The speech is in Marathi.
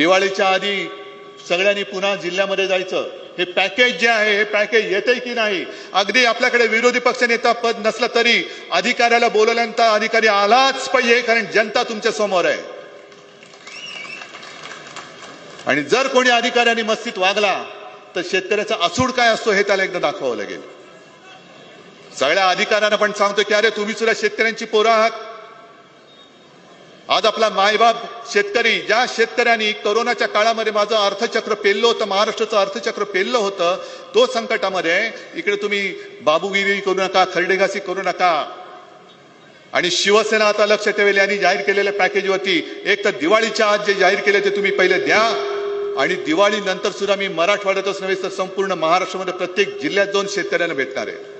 दिवाळीच्या आधी सगळ्यांनी पुन्हा जिल्ह्यामध्ये जायचं. हे पॅकेज जे आहे हे पॅकेज येते की नाही? अगदी आपल्याकडे विरोधी पक्षनेता पद नसलं तरी अधिकाऱ्याला बोलवल्यानंतर अधिकारी आलाच पाहिजे कारण जनता तुमच्यासमोर आहे. आणि जर कोणी अधिकाऱ्यांनी मस्तीत वागला तर शेतकऱ्याचा असूड काय असतो हे त्याला एकदा दाखवावं लागेल. सगळ्या अधिकाऱ्यांना पण सांगतो की अरे तुम्ही सुद्धा शेतकऱ्यांची पोरं आहात. आज आपला मायबाप शेतकरी ज्या शेतकऱ्यांनी कोरोनाच्या काळामध्ये माझं अर्थचक्र पेललं होतं महाराष्ट्राचं अर्थचक्र पेललं होतं तो संकटामध्ये इकडे तुम्ही बाबूगिरी करू नका खरडेघासी करू नका. आणि शिवसेना आता लक्ष ठेवेल यांनी जाहीर केलेल्या पॅकेजवरती. एक तर दिवाळीच्या आज जे जाहीर केले ते तुम्ही पहिले द्या. आणि दिवाळीनंतर सुद्धा मी मराठवाड्यातच नव्हे तर संपूर्ण महाराष्ट्रामध्ये प्रत्येक जिल्ह्यात जाऊन शेतकऱ्यांना भेटणार आहे.